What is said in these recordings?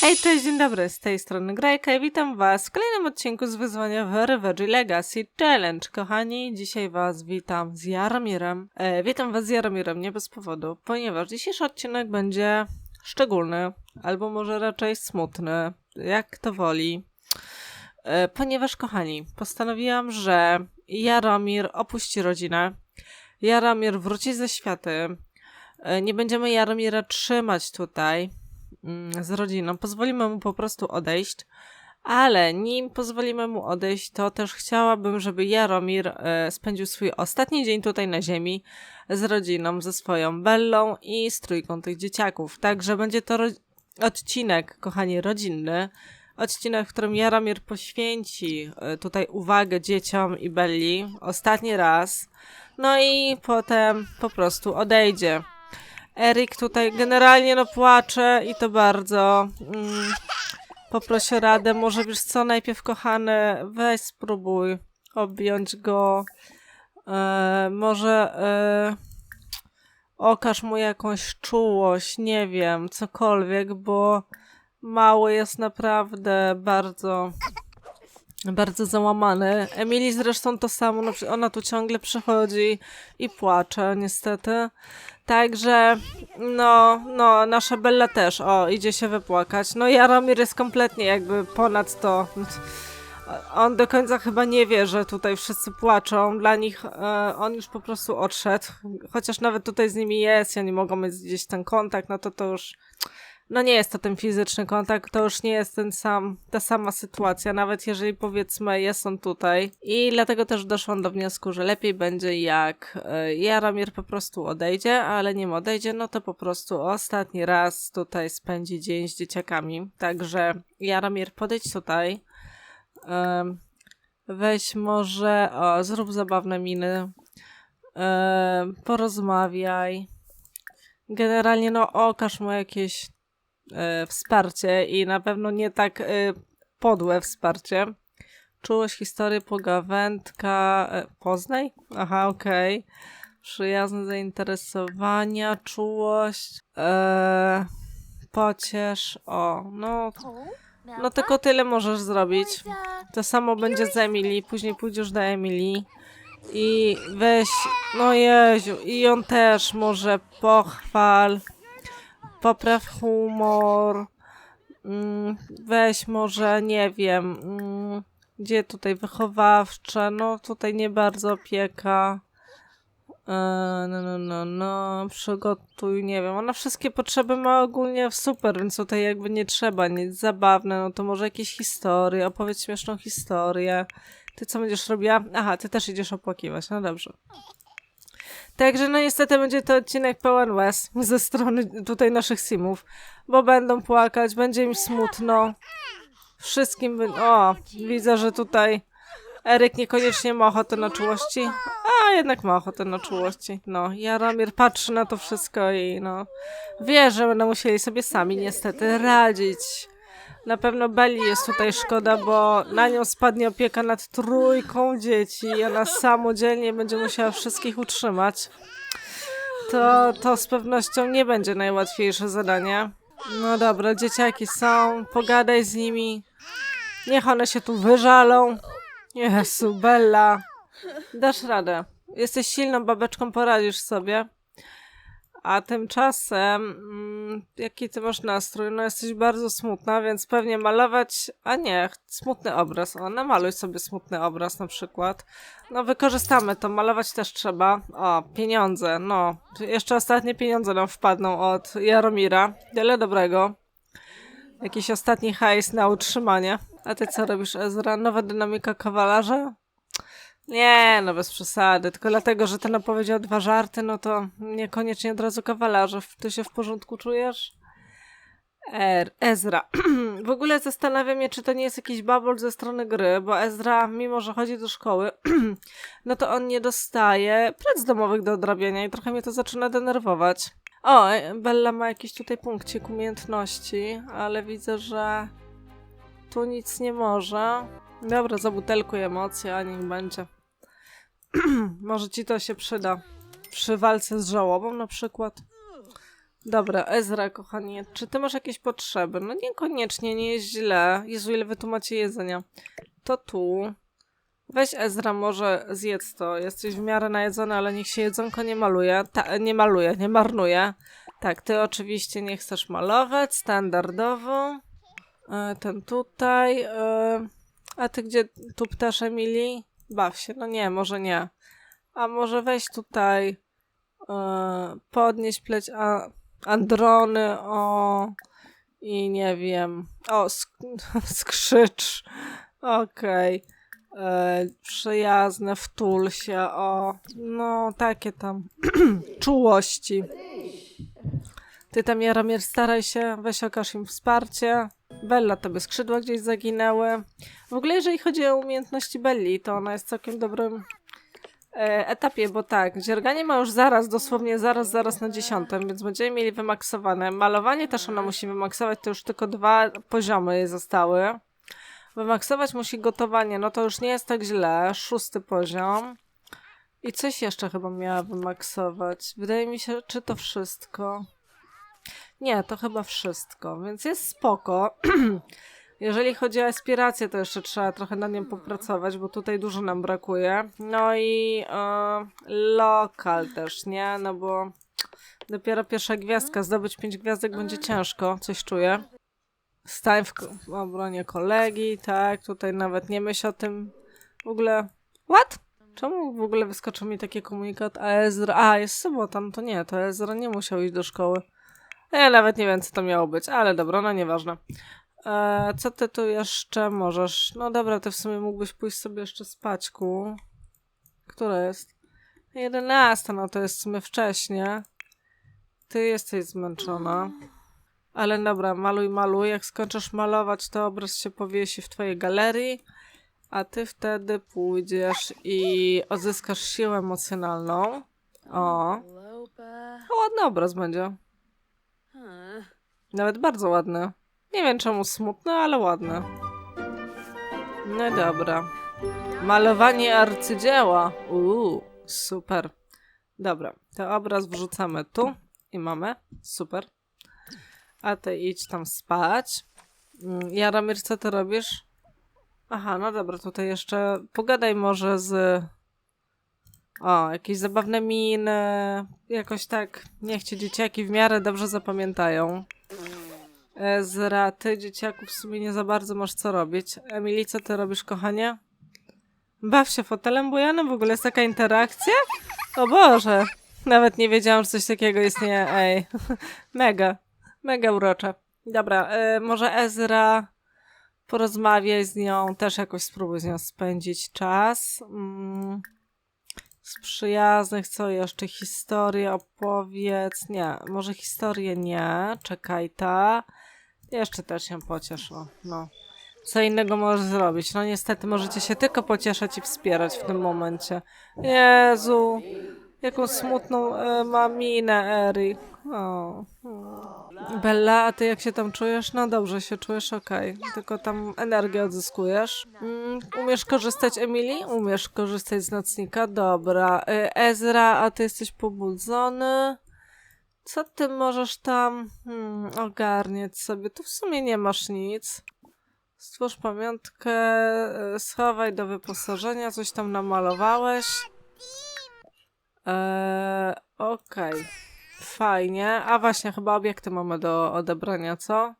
Hej, cześć, dzień dobry, z tej strony Grajka i witam was w kolejnym odcinku z wyzwania Revenge Legacy Challenge. Kochani, dzisiaj was witam z Jaromirem. E, witam was z Jaromirem nie bez powodu, ponieważ dzisiejszy odcinek będzie szczególny, albo może raczej smutny, jak kto woli. E, ponieważ, kochani, postanowiłam, że Jaromir opuści rodzinę, Jaromir wróci ze światy, e, nie będziemy Jaromira trzymać tutaj, z rodziną. Pozwolimy mu po prostu odejść. Ale nim pozwolimy mu odejść, to też chciałabym, żeby Jaromir e, spędził swój ostatni dzień tutaj na ziemi z rodziną, ze swoją Bellą i z trójką tych dzieciaków. Także będzie to odcinek, kochani, rodzinny. Odcinek, w którym Jaromir poświęci e, tutaj uwagę dzieciom i Belli ostatni raz. No i potem po prostu odejdzie. Erik tutaj generalnie no płacze i to bardzo. Mm, poprosi radę. Może wiesz co, najpierw kochany, weź spróbuj objąć go. E, może e, okaż mu jakąś czułość, nie wiem, cokolwiek, bo mały jest naprawdę bardzo bardzo załamany. Emily zresztą to samo, ona tu ciągle przychodzi i płacze, niestety. Także, no, no, nasza Bella też, o, idzie się wypłakać. No, Jaromir jest kompletnie jakby ponad to. On do końca chyba nie wie, że tutaj wszyscy płaczą. Dla nich e, on już po prostu odszedł. Chociaż nawet tutaj z nimi jest, i oni mogą mieć gdzieś ten kontakt, no to to już no nie jest to ten fizyczny kontakt, to już nie jest ten sam, ta sama sytuacja, nawet jeżeli powiedzmy jest on tutaj. I dlatego też doszłam do wniosku, że lepiej będzie jak e, Jaromir po prostu odejdzie, ale nim odejdzie, no to po prostu ostatni raz tutaj spędzi dzień z dzieciakami. Także Jaromir, podejdź tutaj. Weź może, o, zrób zabawne miny. Porozmawiaj. Generalnie, no, okaż mu jakieś wsparcie i na pewno nie tak e, podłe wsparcie. Czułość historii, pogawędka, e, poznaj? Aha, okej. Przyjazne zainteresowania, czułość, e, pociesz, o, no, no tylko tyle możesz zrobić. To samo będzie z Emily, później pójdziesz do Emily i weź, no Jeziu, i on też może pochwal, popraw humor, mm, weź może, nie wiem, mm, gdzie tutaj wychowawcze, no tutaj nie bardzo opieka. E, No, no, no, no, przygotuj, nie wiem, ona wszystkie potrzeby ma ogólnie w super, więc tutaj jakby nie trzeba nic zabawne, no to może jakieś historie, opowiedz śmieszną historię. Ty co będziesz robiła? Aha, ty też idziesz opłakiwać, no dobrze. Także no niestety będzie to odcinek pełen łez ze strony tutaj naszych simów, bo będą płakać, będzie im smutno. Wszystkim. O, widzę, że tutaj Eryk niekoniecznie ma ochotę na czułości, a jednak ma ochotę na czułości. No, Jaromir patrzy na to wszystko i no, wie, że będą musieli sobie sami niestety radzić. Na pewno Belli jest tutaj szkoda, bo na nią spadnie opieka nad trójką dzieci i ona samodzielnie będzie musiała wszystkich utrzymać. To, to z pewnością nie będzie najłatwiejsze zadanie. No dobra, dzieciaki są, pogadaj z nimi. Niech one się tu wyżalą. Jezu, Bella. Dasz radę. Jesteś silną babeczką, poradzisz sobie. A tymczasem, mm, jaki ty masz nastrój? No jesteś bardzo smutna, więc pewnie malować, a nie, smutny obraz. O, namaluj sobie smutny obraz na przykład. No wykorzystamy to, malować też trzeba. O, pieniądze, no. Jeszcze ostatnie pieniądze nam wpadną od Jaromira. Tyle dobrego. Jakiś ostatni hajs na utrzymanie. A ty co robisz, Ezra? Nowa dynamika kawalarza? Nie, no bez przesady. Tylko dlatego, że ten opowiedział dwa żarty, no to niekoniecznie od razu kawalarze. Ty się w porządku czujesz? Er, Ezra. w ogóle zastanawiam się, czy to nie jest jakiś babol ze strony gry, bo Ezra, mimo że chodzi do szkoły, no to on nie dostaje prac domowych do odrabiania i trochę mnie to zaczyna denerwować. O, Bella ma jakiś tutaj punkcik umiejętności, ale widzę, że tu nic nie może. Dobra, zabutelkuj emocje, a niech będzie. Może ci to się przyda. Przy walce z żałobą na przykład. Dobra, Ezra, kochanie, czy ty masz jakieś potrzeby? No niekoniecznie, nie jest źle. Jezu, ile wy tu macie jedzenia. To tu. Weź Ezra, może zjedz to. Jesteś w miarę najedzony, ale niech się jedzonko nie maluje. Ta, nie maluje, nie marnuje. Tak, ty oczywiście nie chcesz malować, standardowo. E, ten tutaj. E, a ty gdzie tu ptasz Emilii? Baw się. No nie, może nie. A może weź tutaj e, podnieść pleć a, androny, o i nie wiem. O, sk- skrzycz. Okej. E, Przyjazne, wtul się, o. No, takie tam czułości. Ty tam, Jaromir, staraj się, weź okaż im wsparcie. Bella, tobie skrzydła gdzieś zaginęły. W ogóle, jeżeli chodzi o umiejętności Belli, to ona jest całkiem dobrym e, etapie, bo tak, dzierganie ma już zaraz, dosłownie zaraz, zaraz na dziesiątym, więc będziemy mieli wymaksowane. Malowanie też ona musi wymaksować, to już tylko dwa poziomy jej zostały. Wymaksować musi gotowanie, no to już nie jest tak źle. Szósty poziom. I coś jeszcze chyba miała wymaksować. Wydaje mi się, czy to wszystko. Nie, to chyba wszystko, więc jest spoko. Jeżeli chodzi o aspirację, to jeszcze trzeba trochę nad nią popracować, bo tutaj dużo nam brakuje. No i e, lokal też, nie? No bo dopiero pierwsza gwiazdka, zdobyć pięć gwiazdek będzie ciężko, coś czuję. Stań w obronie kolegi, tak, tutaj nawet nie myśl o tym. W ogóle, what? Czemu w ogóle wyskoczył mi taki komunikat, a Ezra, a jest sobota, no to nie, to Ezra nie musiał iść do szkoły. Ja nawet nie wiem, co to miało być, ale dobra, no nieważne. E, co ty tu jeszcze możesz? No dobra, ty w sumie mógłbyś pójść sobie jeszcze spać, ku. Która jest? 11, no to jest w sumie wcześnie. Ty jesteś zmęczona. Ale dobra, maluj, maluj. Jak skończysz malować, to obraz się powiesi w twojej galerii, a ty wtedy pójdziesz i odzyskasz siłę emocjonalną. O, ładny obraz będzie. Nawet bardzo ładny. Nie wiem czemu smutny, ale ładny. No dobra. Malowanie arcydzieła. Uuu, super. Dobra, to obraz wrzucamy tu i mamy. Super. A ty idź tam spać. Mm, Jaromir, co ty robisz? Aha, no dobra, tutaj jeszcze pogadaj może z... O, jakieś zabawne miny. Jakoś tak, niech cię dzieciaki w miarę dobrze zapamiętają. Ezra, ty dzieciaku w sumie nie za bardzo masz co robić. Emily, co ty robisz, kochanie? Baw się fotelem bujanym, w ogóle jest taka interakcja? O Boże! Nawet nie wiedziałam, że coś takiego istnieje. Ej, mega, mega urocze. Dobra, y, może Ezra porozmawiaj z nią, też jakoś spróbuj z nią spędzić czas. Mm. Z przyjaznych, co jeszcze? Historię opowiedz. Nie, może historię nie. Czekaj, ta. Jeszcze też się pociesz, o, no. Co innego możesz zrobić? No niestety możecie się tylko pocieszać i wspierać w tym momencie. Jezu, jaką smutną e, ma minę Eri. O. o. Bella, a ty jak się tam czujesz? No dobrze się czujesz, okej. Tylko tam energię odzyskujesz. Mm, umiesz korzystać, Emily? Umiesz korzystać z nocnika? Dobra. E, Ezra, a ty jesteś pobudzony? Co ty możesz tam hmm, ogarniać sobie? Tu w sumie nie masz nic. Stwórz pamiątkę, e, schowaj do wyposażenia, coś tam namalowałeś. Eee, Okej, fajnie. A właśnie, chyba obiekty mamy do odebrania, co?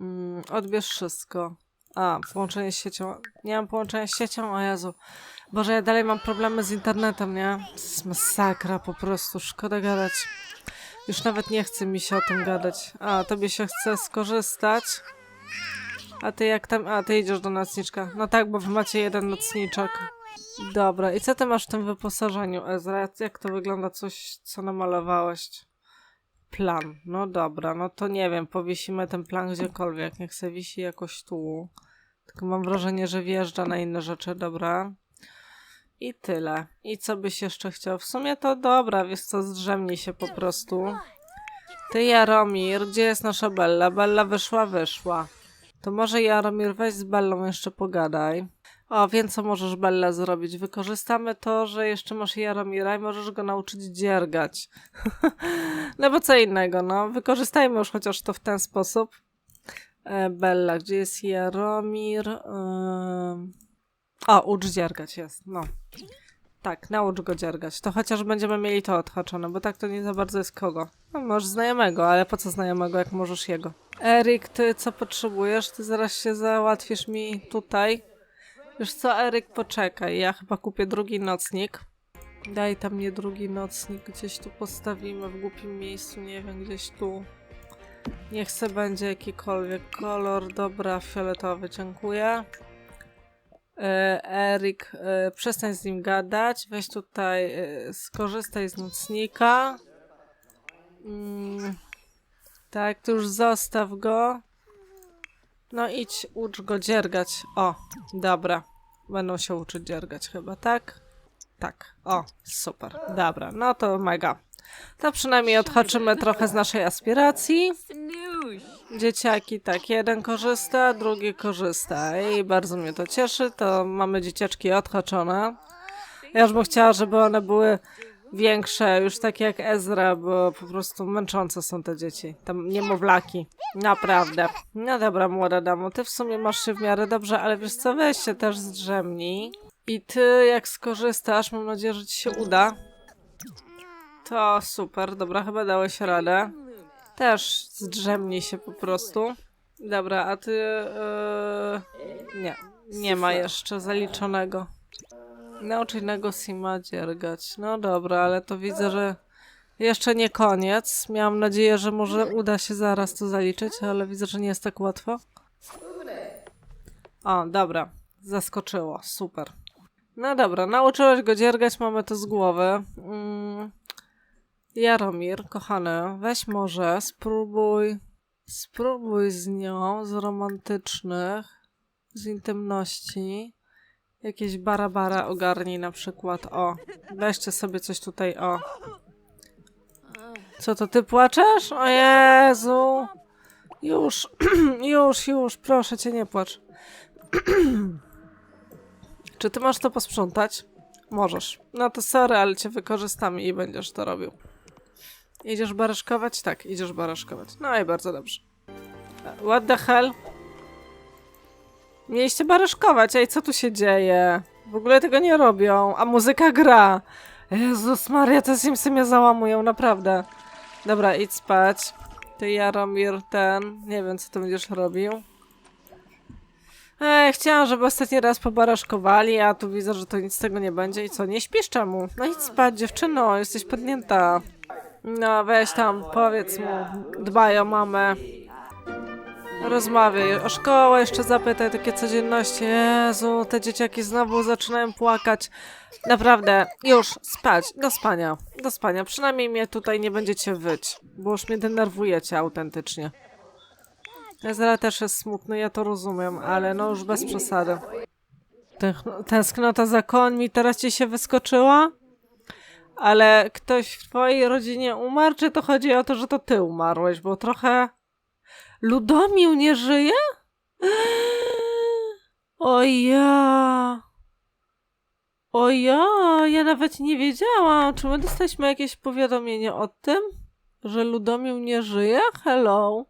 Mm, odbierz wszystko. A, połączenie z siecią. Nie mam połączenia z siecią, o Jezu. Boże, ja dalej mam problemy z internetem, nie? To jest masakra po prostu, szkoda gadać. Już nawet nie chce mi się o tym gadać. A, tobie się chce skorzystać. A ty jak tam... A, ty idziesz do nocniczka. No tak, bo wy macie jeden nocniczek. Dobra, i co ty masz w tym wyposażeniu, Ezra? Jak to wygląda coś, co namalowałeś? Plan. No dobra, no to nie wiem, powiesimy ten plan gdziekolwiek. Niech se wisi jakoś tu. Tylko mam wrażenie, że wjeżdża na inne rzeczy, dobra. I tyle. I co byś jeszcze chciał? W sumie to dobra, wiesz co, zdrzemnij się po prostu. Ty Jaromir, gdzie jest nasza Bella? Bella wyszła, wyszła. To może Jaromir weź z Bellą jeszcze pogadaj. O, wiem co możesz Bella zrobić. Wykorzystamy to, że jeszcze masz Jaromira i możesz go nauczyć dziergać. no bo co innego, no. Wykorzystajmy już chociaż to w ten sposób. E, Bella, gdzie jest Jaromir? Ym... O, ucz dziergać jest, no. Tak, naucz go dziergać. To chociaż będziemy mieli to odhaczone, bo tak to nie za bardzo jest kogo. No, możesz znajomego, ale po co znajomego, jak możesz jego? Erik, ty co potrzebujesz? Ty zaraz się załatwisz mi tutaj. Wiesz co, Eryk, poczekaj. Ja chyba kupię drugi nocnik. Daj tam mnie drugi nocnik. Gdzieś tu postawimy w głupim miejscu. Nie wiem, gdzieś tu. Niech se będzie jakikolwiek kolor. Dobra, fioletowy, dziękuję. E, Erik, e, przestań z nim gadać. Weź tutaj, e, skorzystaj z nocnika. Mm, tak, to już zostaw go. No idź, ucz go dziergać. O, dobra. Będą się uczyć dziergać chyba, tak? Tak. O, super. Dobra, no to mega. To przynajmniej odhaczymy trochę z naszej aspiracji. Dzieciaki, tak, jeden korzysta, drugi korzysta i bardzo mnie to cieszy, to mamy dzieciaczki odhaczone. Ja już bym chciała, żeby one były większe, już takie jak Ezra, bo po prostu męczące są te dzieci, tam niemowlaki, naprawdę. No dobra, młoda damo, ty w sumie masz się w miarę dobrze, ale wiesz co, weź się też zdrzemnij. I ty jak skorzystasz, mam nadzieję, że ci się uda. To super, dobra, chyba dałeś radę. Też zdrzemnij się po prostu. Dobra, a ty. Yy... Nie, nie ma jeszcze zaliczonego. Naucz innego Sima dziergać. No dobra, ale to widzę, że jeszcze nie koniec. Miałam nadzieję, że może uda się zaraz to zaliczyć, ale widzę, że nie jest tak łatwo. O, dobra. Zaskoczyło. Super. No dobra, nauczyłeś go dziergać, mamy to z głowy. Mm. Jaromir, kochany, weź może, spróbuj, spróbuj z nią, z romantycznych, z intymności, jakieś barabara ogarnij na przykład, o, weźcie sobie coś tutaj, o. Co to, ty płaczesz? O Jezu! Już, już, już, proszę cię, nie płacz. Czy ty masz to posprzątać? Możesz. No to sorry, ale cię wykorzystamy i będziesz to robił. Idziesz baraszkować? Tak, idziesz baraszkować. No i bardzo dobrze. What the hell? Mieliście baraszkować, ej, co tu się dzieje? W ogóle tego nie robią, a muzyka gra. Jezus Maria, te Simsy mnie załamują, naprawdę. Dobra, idź spać. Ty Jaromir, ten, nie wiem co ty będziesz robił. Ej, chciałam, żeby ostatni raz pobaraszkowali, a tu widzę, że to nic z tego nie będzie. I co, nie śpisz czemu? No idź spać, dziewczyno, jesteś podnięta. No, weź tam, powiedz mu, dbaj o mamę. Rozmawiaj o szkołę, jeszcze zapytaj takie codzienności. Jezu, te dzieciaki znowu zaczynają płakać. Naprawdę, już, spać, do spania, do spania. Przynajmniej mnie tutaj nie będziecie wyć, bo już mnie denerwujecie autentycznie. Ezra też jest smutny, ja to rozumiem, ale no już bez przesady. Tęsknota za końmi teraz ci się wyskoczyła? Ale ktoś w twojej rodzinie umarł, czy to chodzi o to, że to ty umarłeś? Bo trochę... Ludomił nie żyje? O ja... O ja, ja nawet nie wiedziałam. Czy my dostaliśmy jakieś powiadomienie o tym, że Ludomił nie żyje? Hello.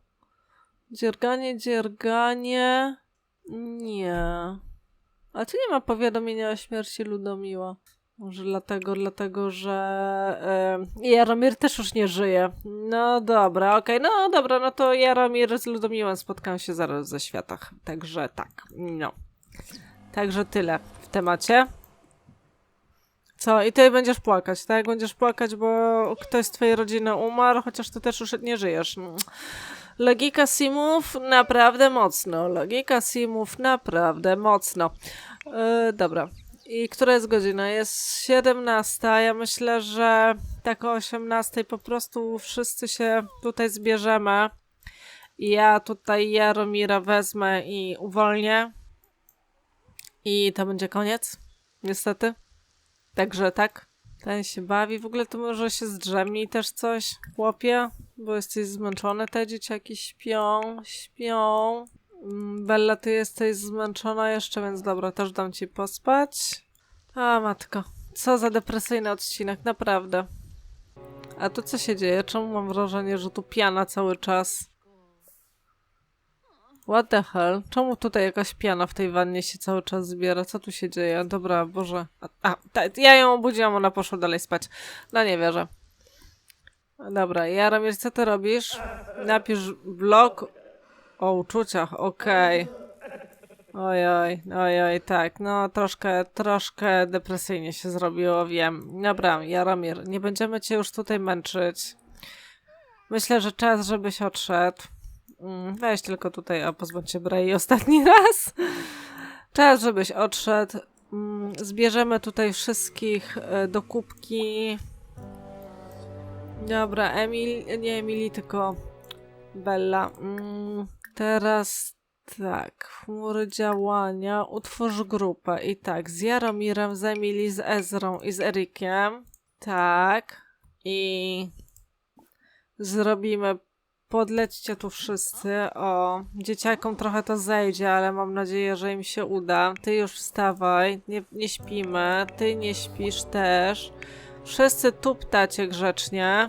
Dzierganie, dzierganie. Nie. A tu nie ma powiadomienia o śmierci Ludomiła. Może dlatego, dlatego, że e, Jaromir też już nie żyje. No dobra, okej, no dobra, no to Jaromir z Ludomiłem spotkam się zaraz ze światach. Także tak, no. Także tyle w temacie. Co? I ty będziesz płakać, tak? Będziesz płakać, bo ktoś z twojej rodziny umarł, chociaż ty też już nie żyjesz. Logika Simów naprawdę mocno. Logika Simów naprawdę mocno. Yy, dobra. I która jest godzina? Jest 17. Ja myślę, że tak o 18 po prostu wszyscy się tutaj zbierzemy. I ja tutaj Jaromira wezmę i uwolnię. I to będzie koniec. Niestety. Także tak. Ten się bawi. W ogóle to może się zdrzemnij też coś, chłopie, bo jesteś zmęczony. Te dzieciaki śpią, śpią. Bella, ty jesteś zmęczona jeszcze, więc dobra, też dam ci pospać. A, matko. Co za depresyjny odcinek, naprawdę. A tu co się dzieje? Czemu mam wrażenie, że tu piana cały czas? What the hell? Czemu tutaj jakaś piana w tej wannie się cały czas zbiera? Co tu się dzieje? Dobra, Boże. A, a ja ją obudziłam, ona poszła dalej spać. No nie wierzę. Dobra, Jaromir, co ty robisz? Napisz blog o uczuciach, okej. Ojoj, ojoj, tak, no troszkę, troszkę depresyjnie się zrobiło, wiem. Dobra, Jaromir, nie będziemy cię już tutaj męczyć. Myślę, że czas, żebyś odszedł. Mm, Weź tylko tutaj, a pozbądź się Brei ostatni raz. Czas, żebyś odszedł. Mm, Zbierzemy tutaj wszystkich e, do kubki. Dobra, Emil, nie Emily, tylko Bella. Teraz tak, chmury działania, utwórz grupę. I tak, z Jaromirem, z Emily, z Ezrą i z Erikiem. Tak. I zrobimy, podlećcie tu wszyscy. O, dzieciakom trochę to zejdzie, ale mam nadzieję, że im się uda. Ty już wstawaj, nie, nie śpimy. Ty nie śpisz też. Wszyscy tuptacie grzecznie.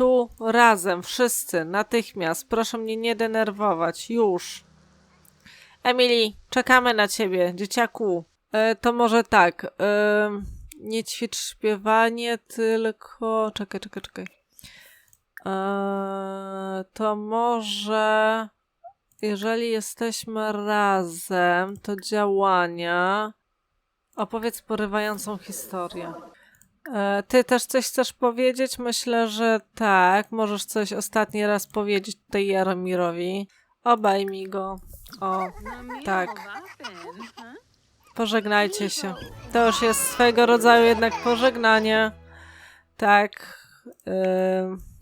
tu razem, wszyscy, natychmiast. Proszę mnie nie denerwować, już. Emily, czekamy na ciebie, dzieciaku. E, to może tak, e, nie ćwicz śpiewanie, tylko... Czekaj, czekaj, czekaj. E, to może... Jeżeli jesteśmy razem, to działania... Opowiedz porywającą historię. E, Ty też coś chcesz powiedzieć? Myślę, że tak. Możesz coś ostatni raz powiedzieć tutaj Jaromirowi. Obejmij go. O, tak. Pożegnajcie się. To już jest swego rodzaju jednak pożegnanie. Tak. Yy,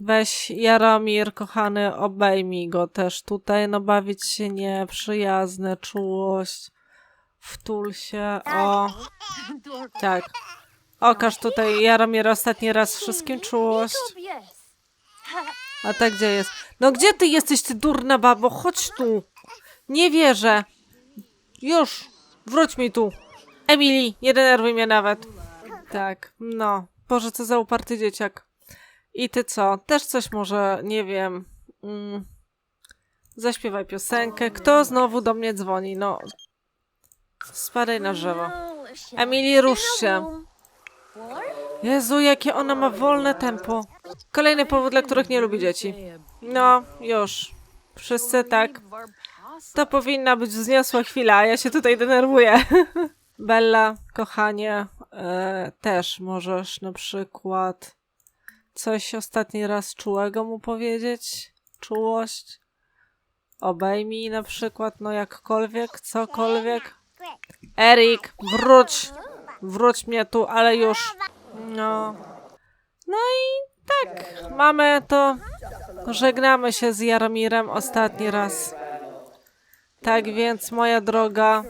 weź Jaromir, kochany, obejmij go też tutaj. No bawić się nie, przyjazne, czułość. Wtul się. O, tak. Okaż tutaj Jaromir ostatni raz wszystkim czułość. A tak gdzie jest? No gdzie ty jesteś, ty durna babo? Chodź tu. Nie wierzę. Już. Wróć mi tu. Emily, nie denerwuj mnie nawet. Tak, no. Boże, co za uparty dzieciak. I ty co? Też coś może, nie wiem. Mm, zaśpiewaj piosenkę. Kto znowu do mnie dzwoni? No. Spadaj na drzewo. Emily, rusz się. Jezu, jakie ona ma wolne tempo. Kolejny powód, dla których nie lubi dzieci. No, już. Wszyscy tak. To powinna być wzniosła chwila, ja się tutaj denerwuję. Bella, kochanie, e, też możesz na przykład coś ostatni raz czułego mu powiedzieć? Czułość? Obejmij na przykład, no jakkolwiek, cokolwiek. Erik, wróć! Wróć mnie tu, ale już. No. No i tak, mamy to. Żegnamy się z Jaromirem ostatni raz. Tak więc, moja droga,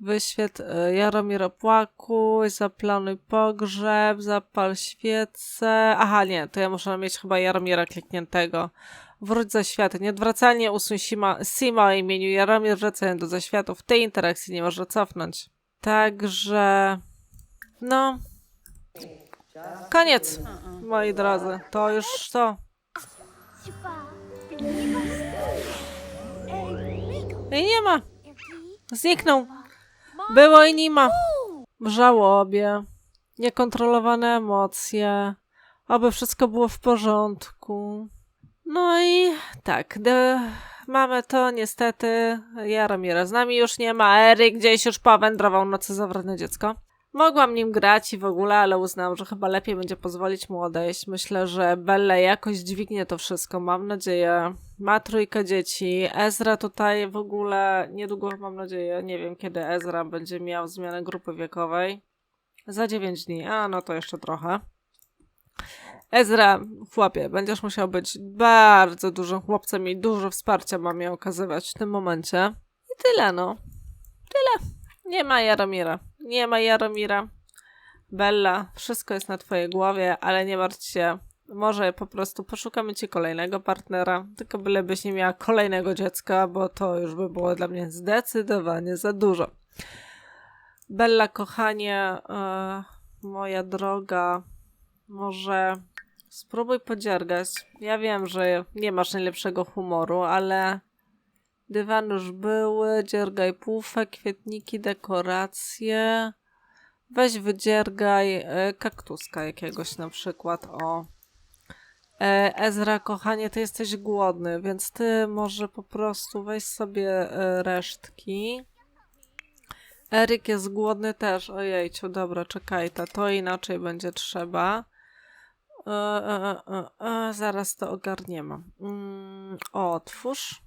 wyświet e, Jaromir opłakuj, zaplanuj pogrzeb, zapal świecę. Aha, nie, to ja muszę mieć chyba Jaromira klikniętego. Wróć za światy. Nieodwracalnie usuń Sima, Sima o imieniu Jaromir, wracając do zaświatów. Tej interakcji nie można cofnąć. Także. No. Koniec, moi drodzy. To już to. I nie ma. Zniknął. Było i nie ma. Żałobie. Niekontrolowane emocje. Aby wszystko było w porządku. No i tak, de, mamy to niestety. Jaromira z nami już nie ma. Eryk gdzieś już powędrował nocy zawrotne dziecko. Mogłam nim grać i w ogóle, ale uznałam, że chyba lepiej będzie pozwolić mu odejść. Myślę, że Belle jakoś dźwignie to wszystko, mam nadzieję. Ma trójkę dzieci. Ezra tutaj w ogóle niedługo, mam nadzieję, nie wiem kiedy Ezra będzie miał zmianę grupy wiekowej. Za 9 dni, a no to jeszcze trochę. Ezra, chłopie, będziesz musiał być bardzo dużym chłopcem i dużo wsparcia ma mi okazywać w tym momencie. I tyle, no. Tyle. Nie ma Jaromira. Nie ma Jaromira. Bella, wszystko jest na twojej głowie, ale nie martw się. Może po prostu poszukamy ci kolejnego partnera, tylko bylebyś nie miała kolejnego dziecka, bo to już by było dla mnie zdecydowanie za dużo. Bella, kochanie, e, moja droga, może spróbuj podziergać. Ja wiem, że nie masz najlepszego humoru, ale dywan już były, dziergaj pufę, kwietniki, dekoracje. Weź wydziergaj e, kaktuska jakiegoś na przykład, o. E, Ezra, kochanie, ty jesteś głodny, więc ty może po prostu weź sobie e, resztki. Eryk jest głodny też. Ojejciu, dobra, czekaj, to inaczej będzie trzeba. E, e, e, e, zaraz to ogarniemy. Mm, otwórz.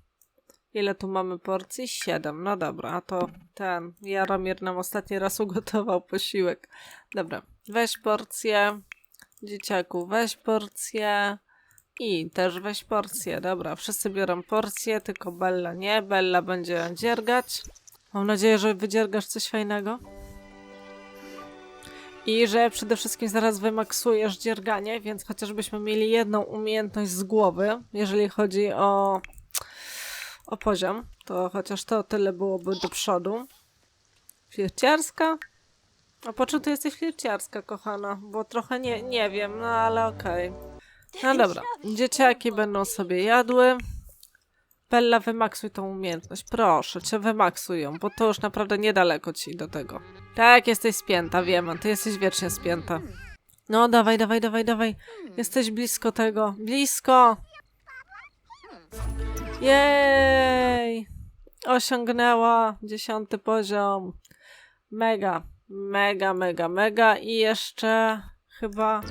Ile tu mamy porcji? Siedem. No dobra, a to ten Jaromir nam ostatni raz ugotował posiłek. Dobra, weź porcję. Dzieciaku, weź porcję. I też weź porcję. Dobra, wszyscy biorą porcję, tylko Bella nie. Bella będzie dziergać. Mam nadzieję, że wydziergasz coś fajnego. I że przede wszystkim zaraz wymaksujesz dzierganie, więc chociażbyśmy mieli jedną umiejętność z głowy, jeżeli chodzi o, o poziom, to chociaż to tyle byłoby do przodu. Flirciarska? A po czym ty jesteś flirciarska, kochana? Bo trochę nie, nie wiem, no ale okej. No dobra, dzieciaki będą sobie jadły. Bella, wymaksuj tą umiejętność. Proszę cię, wymaksuj ją, bo to już naprawdę niedaleko ci do tego. Tak, jesteś spięta, wiem, ty jesteś wiecznie spięta. No, dawaj, dawaj, dawaj, dawaj. Jesteś blisko tego. Blisko! Jej! Osiągnęła dziesiąty poziom. Mega, mega, mega, mega. I jeszcze chyba...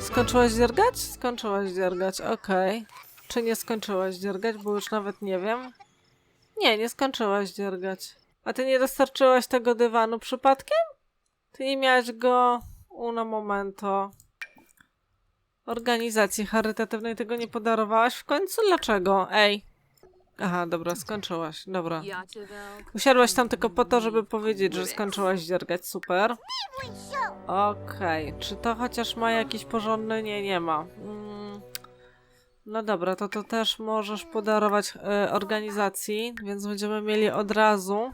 Skończyłaś dziergać? Skończyłaś dziergać, okej. Czy nie skończyłaś dziergać, bo już nawet nie wiem. Nie, nie skończyłaś dziergać. A ty nie dostarczyłaś tego dywanu przypadkiem? Ty nie miałaś go uno momento. Organizacji charytatywnej tego nie podarowałaś w końcu? Dlaczego? Ej. Aha, dobra, skończyłaś. Dobra. Usiadłaś tam tylko po to, żeby powiedzieć, że skończyłaś dziergać. Super. Okej, czy to chociaż ma jakiś porządny? Nie, nie ma. Mm. No dobra, to to też możesz podarować e, organizacji, więc będziemy mieli od razu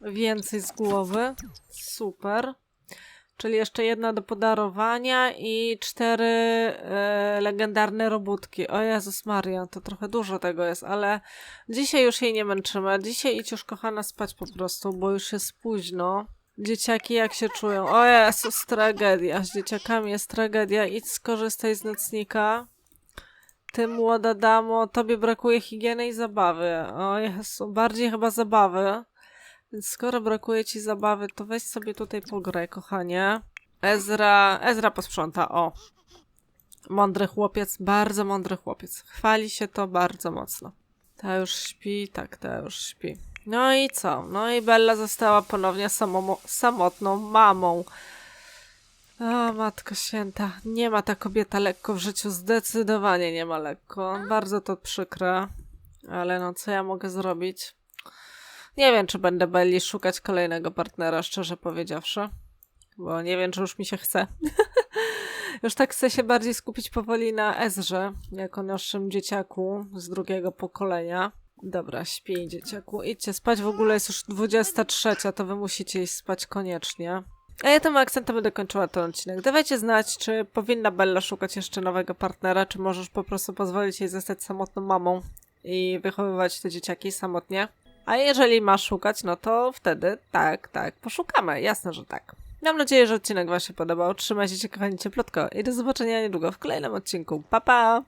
więcej z głowy. Super. Czyli jeszcze jedna do podarowania i cztery e, legendarne robótki. O Jezus Maria, to trochę dużo tego jest, ale dzisiaj już jej nie męczymy. Dzisiaj idź już kochana spać po prostu, bo już jest późno. Dzieciaki jak się czują? O Jezus, tragedia. Z dzieciakami jest tragedia. Idź skorzystaj z nocnika. Ty młoda damo, tobie brakuje higieny i zabawy. O Jezu, bardziej chyba zabawy. Więc skoro brakuje ci zabawy, to weź sobie tutaj pograj, kochanie. Ezra, Ezra posprząta, o. Mądry chłopiec, bardzo mądry chłopiec. Chwali się to bardzo mocno. Ta już śpi, tak, ta już śpi. No i co? No i Bella została ponownie samą, samotną mamą. O, matko święta. Nie ma ta kobieta lekko w życiu. Zdecydowanie nie ma lekko. Bardzo to przykre. Ale no, co ja mogę zrobić? Nie wiem, czy będę Belli szukać kolejnego partnera, szczerze powiedziawszy. Bo nie wiem, czy już mi się chce. już tak chcę się bardziej skupić powoli na Ezrze, jako naszym dzieciaku z drugiego pokolenia. Dobra, śpi dzieciaku. Idźcie spać, w ogóle jest już 23, to wy musicie iść spać koniecznie. A ja tym akcentem będę kończyła ten odcinek. Dawajcie znać, czy powinna Bella szukać jeszcze nowego partnera, czy możesz po prostu pozwolić jej zostać samotną mamą i wychowywać te dzieciaki samotnie. A jeżeli ma szukać, no to wtedy tak, tak, poszukamy. Jasne, że tak. Mam nadzieję, że odcinek Wam się podobał. Trzymajcie się, kochani, cieplotko i do zobaczenia niedługo w kolejnym odcinku. Pa, pa!